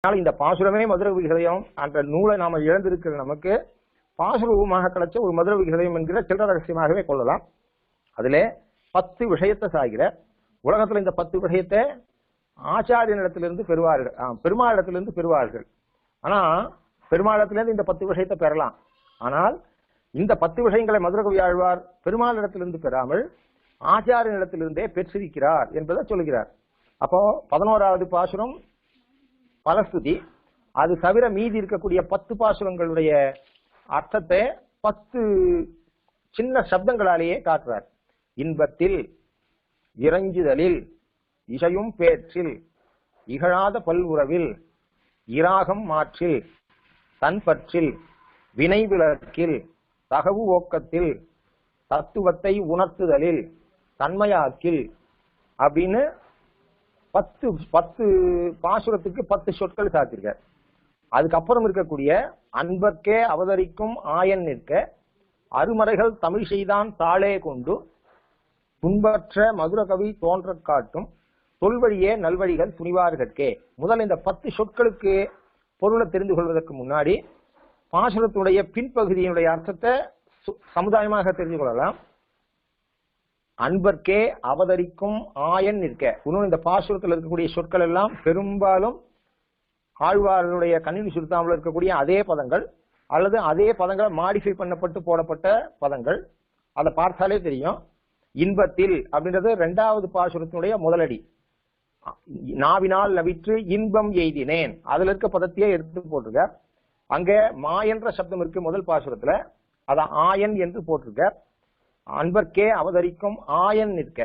அதனால இந்த பாசுரமே மதுர விகிதயம் என்ற நூலை நாம இழந்திருக்கிற நமக்கு பாசுரூபமாக கிடைச்ச ஒரு மதுர விகிதயம் என்கிற சில்லற ரகசியமாகவே கொள்ளலாம். அதிலே பத்து விஷயத்தை சாகிற உலகத்துல இந்த பத்து விஷயத்தை ஆச்சாரியனிடத்திலிருந்து பெறுவார்கள். ஆ, பெருமாளிடத்திலிருந்து பெறுவார்கள். ஆனா பெருமாளிடத்திலிருந்து இந்த பத்து விஷயத்தை பெறலாம். ஆனால் இந்த பத்து விஷயங்களை மதுரகவி ஆழ்வார் பெருமாளிடத்திலிருந்து பெறாமல் ஆச்சாரியனிடத்திலிருந்தே பெற்றிருக்கிறார் என்பதை சொல்லுகிறார் அப்போ பதினோராவது பாசுரம் பலஸ்துதி. அது தவிர மீதி இருக்கக்கூடிய பத்து பாசுரங்களுடைய அர்த்தத்தை பத்து சின்ன சப்தங்களாலேயே காட்டுறார். இன்பத்தில் இறைஞ்சுதலில் இசையும் பேற்றில் இகழாத பல்வுறவில் இராகம் மாற்றில் தன்பற்றில் வினை விளக்கில் தகவு ஓக்கத்தில் தத்துவத்தை உணர்த்துதலில் தன்மையாக்கில் அப்படின்னு பத்து பத்து பாசுரத்துக்கு பத்து சொற்கள் சாத்திருக்கார் அதுக்கப்புறம் இருக்கக்கூடிய அன்பர்க்கே அவதரிக்கும் ஆயன் நிற்க அருமறைகள் தமிழ் செய்தான் தாளே கொண்டு துன்பற்ற மதுரகவி தோன்ற காட்டும் தொல்வழியே நல்வழிகள் துணிவார்கட்கே. முதல் இந்த பத்து சொற்களுக்கு பொருளை தெரிந்து கொள்வதற்கு முன்னாடி பாசுரத்துடைய பின்பகுதியினுடைய அர்த்தத்தை சு- சமுதாயமாக தெரிந்து கொள்ளலாம். அன்பர்க்கே அவதரிக்கும் ஆயன் நிற்க. இன்னும் இந்த பாசுரத்தில் இருக்கக்கூடிய சொற்கள் எல்லாம் பெரும்பாலும் ஆழ்வார்களுடைய கணினி சுருத்தாமல் இருக்கக்கூடிய அதே பதங்கள் அல்லது அதே பதங்களை மாடிஃபை பண்ணப்பட்டு போடப்பட்ட பதங்கள். அதை பார்த்தாலே தெரியும். இன்பத்தில் அப்படின்றது ரெண்டாவது பாசுரத்தினுடைய முதலடி. நாவினால் நவிற்று இன்பம் எய்தினேன். அதுல இருக்க பதத்தையே எடுத்து போட்டிருக்க. அங்க மா என்ற சப்தம் இருக்கு முதல் பாசுரத்துல. அதை ஆயன் என்று போட்டிருக்க. அன்பர்க்கே அவதரிக்கும் ஆயன் நிற்க.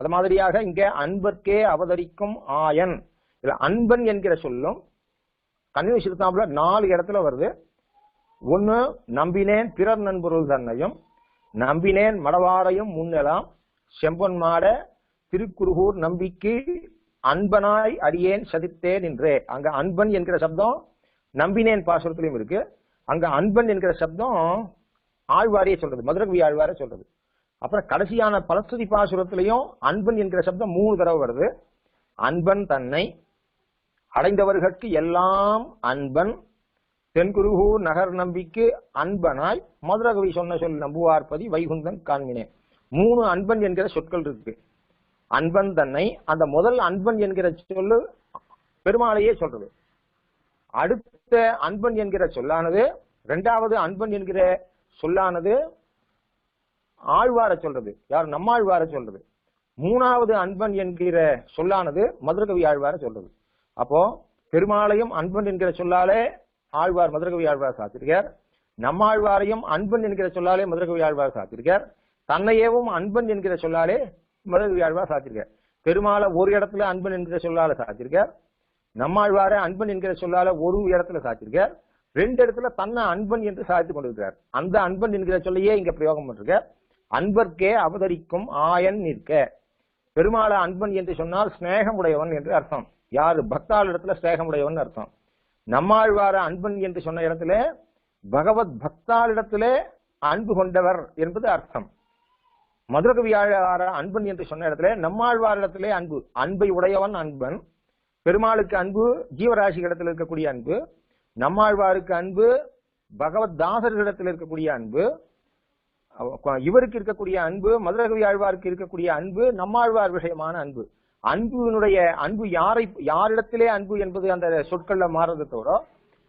அது மாதிரியாக இங்க அன்பர்க்கே அவதரிக்கும் ஆயன். இதுல அன்பன் என்கிற சொல்லும் கன்னியூ சிறுத்தாம்புல நாலு இடத்துல வருது. ஒண்ணு நம்பினேன் பிறர் நண்பொருள் தன்னையும் நம்பினேன் மடவாரையும் முன்னெலாம் செம்பொன் மாட திருக்குருகூர் நம்பிக்கை அன்பனாய் அடியேன் சதித்தேன் என்றே அங்க அன்பன் என்கிற சப்தம் நம்பினேன் பாசுரத்திலையும் இருக்கு. அங்க அன்பன் என்கிற சப்தம் ஆழ்வாரையே சொல்றது மதுரகவி ஆழ்வாரே சொல்றது. அப்புறம் கடைசியான பலஸ்துதி பாசுரத்திலையும் அன்பன் என்கிற சப்தம் மூணு தடவை வருது. அன்பன் தன்னை அடைந்தவர்களுக்கு எல்லாம் அன்பன். தென்குருகூர் நகர் நம்பிக்கு அன்பனாய். மதுரகவி சொன்ன சொல் நம்புவார்பதி வைகுந்தன் காண்மினேன் மூணு அன்பன் என்கிற சொற்கள் இருக்கு. அன்பன் தன்னை அந்த முதல் அன்பன் என்கிற சொல்லு பெருமாளையே சொல்றது. அடுத்த அன்பன் என்கிற சொல்லானது இரண்டாவது அன்பன் என்கிற சொல்லானது ஆழ்வார சொல்றது. யார்? நம்மாழ்வார சொல்றது. மூணாவது அன்பன் என்கிற சொல்லானது மதுரகவி ஆழ்வார சொல்றது. அப்போ பெருமாளையும் அன்பன் என்கிற சொல்லாலே ஆழ்வார் மதுரகவி ஆழ்வார் சாத்திருக்கார். நம்மாழ்வாரையும் அன்பன் என்கிற சொல்லாலே மதுரகவி ஆழ்வார் சாத்திருக்கார். தன்னையேவும் அன்பன் என்கிற சொல்லாலே மதுரகவி ஆழ்வார் சாத்திருக்கார். பெருமாளை ஒரு இடத்துல அன்பன் என்கிற சொல்லால சாத்திருக்கார். நம்மாழ்வார அன்பன் என்கிற சொல்லால ஒரு இடத்துல சாத்திருக்கார். ரெண்டு இடத்துல தன்னை அன்பன் என்று சாதித்துக் கொண்டிருக்கிறார். அந்த அன்பன் என்கிற சொல்லையே இங்க பிரயோகம் பண்ணிருக்கார். அன்பர்க்கே அவதரிக்கும் ஆயன் நிற்க. பெருமாளை அன்பன் என்று சொன்னால் சிநேகமுடையவன் என்று அர்த்தம். யாரு? பக்தாள் இடத்துல சிநேகமுடையவன் அர்த்தம். நம்மாழ்வார அன்பன் என்று சொன்ன இடத்துல பகவத் பக்தாளிடத்திலே அன்பு கொண்டவர் என்பது அர்த்தம். மதுரகவியாழார அன்பன் என்று சொன்ன இடத்துல நம்மாழ்வாரிடத்திலே அன்பு. அன்பை உடையவன் அன்பன். பெருமாளுக்கு அன்பு ஜீவராசி இடத்தில் இருக்கக்கூடிய அன்பு. நம்மாழ்வாருக்கு அன்பு பகவத் தாசர்களிடத்தில் இருக்கக்கூடிய அன்பு. இவருக்கு இருக்கக்கூடிய அன்பு மதுரகவி ஆழ்வாருக்கு இருக்கக்கூடிய அன்பு நம்மாழ்வார் விஷயமான அன்பு. அன்புனுடைய அன்பு யாரை யாரிடத்திலே அன்பு என்பது அந்த சொற்கள்ல மாறுறதை தவிர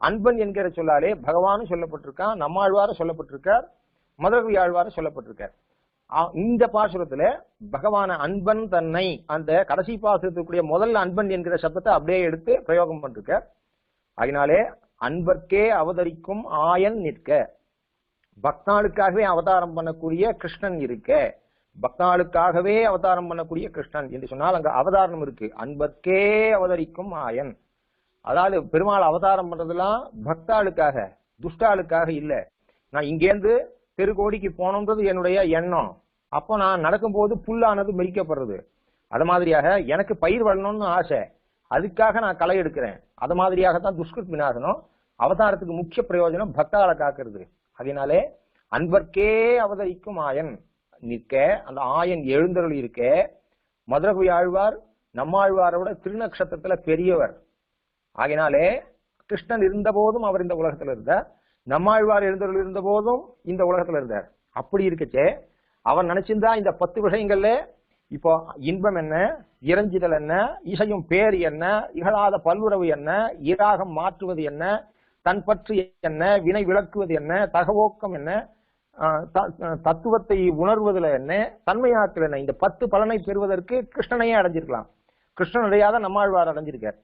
அன்பன் என்கிற சொல்லாலே பகவானும் சொல்லப்பட்டிருக்கான் நம்மாழ்வாரும் சொல்லப்பட்டிருக்கார் மதுரகவி ஆழ்வாரும் சொல்லப்பட்டிருக்கார். இந்த பாசுரத்துல பகவான அன்பன் தன்னை அந்த கடைசி பாசுரத்துக்குரிய முதல் அன்பன் என்கிற சப்தத்தை அப்படியே எடுத்து பிரயோகம் பண்ணிருக்கார். அதனாலே அன்பர்க்கே அவதரிக்கும் ஆயன் நிற்க. பக்தாளுக்காகவே அவதாரம் பண்ணக்கூடிய கிருஷ்ணன் இருக்கே. பக்தாளுக்காகவே அவதாரம் பண்ணக்கூடிய கிருஷ்ணன் என்று சொன்னால் அங்க அவதாரம் இருக்கு. அன்பர்க்கே அவதரிக்கும் ஆயன். அதாவது பெருமாள் அவதாரம் பண்றதெல்லாம் பக்தாளுக்காக துஷ்டாளுக்காக இல்ல. நான் இங்கேருந்து தெருக்கோடிக்கு போனோன்றது என்னுடைய எண்ணம். அப்போ நான் நடக்கும்போது புல்லானது மெரிக்கப்படுறது அது மாதிரியாக எனக்கு பயிர் வரணும்னு ஆசை. அதுக்காக நான் களை எடுக்கிறேன். அது மாதிரியாகத்தான் துஷ்கிருத் விநாசனம் அவதாரத்துக்கு முக்கிய பிரயோஜனம் பக்தாளை காக்கிறது. அதனாலே அன்பர்க்கே அவதரிக்கும் ஆயன் நிற்க அந்த ஆயன் எழுந்தருள் இருக்க மதுரகுவி ஆழ்வார் நம்மாழ்வாரோட திருநக்ஷத்திரத்துல பெரியவர். ஆகினாலே கிருஷ்ணன் இருந்த போதும் அவர் இந்த உலகத்துல இருந்தார். நம்மாழ்வார் எழுந்தருள் இருந்த போதும் இந்த உலகத்துல இருந்தார். அப்படி இருக்கச்சே அவர் நினைச்சிருந்தா இந்த பத்து விஷயங்கள்ல இப்போ இன்பம் என்ன இறஞ்சிதல் என்ன இசையும் பேர் என்ன இகழாத பல்லுறவு என்ன இராகம் மாற்றுவது என்ன தன் பற்று என்ன வினை விளக்குவது என்ன தகவோக்கம் என்ன ஆஹ் த- தத்துவத்தை உணர்வதுல என்ன தன்மையாக்கல் என்ன இந்த பத்து பலனை பெறுவதற்கு கிருஷ்ணனையே அடைஞ்சிருக்கலாம். கிருஷ்ணன் அடையாத நம்மாழ்வார் அடைஞ்சிருக்கார்.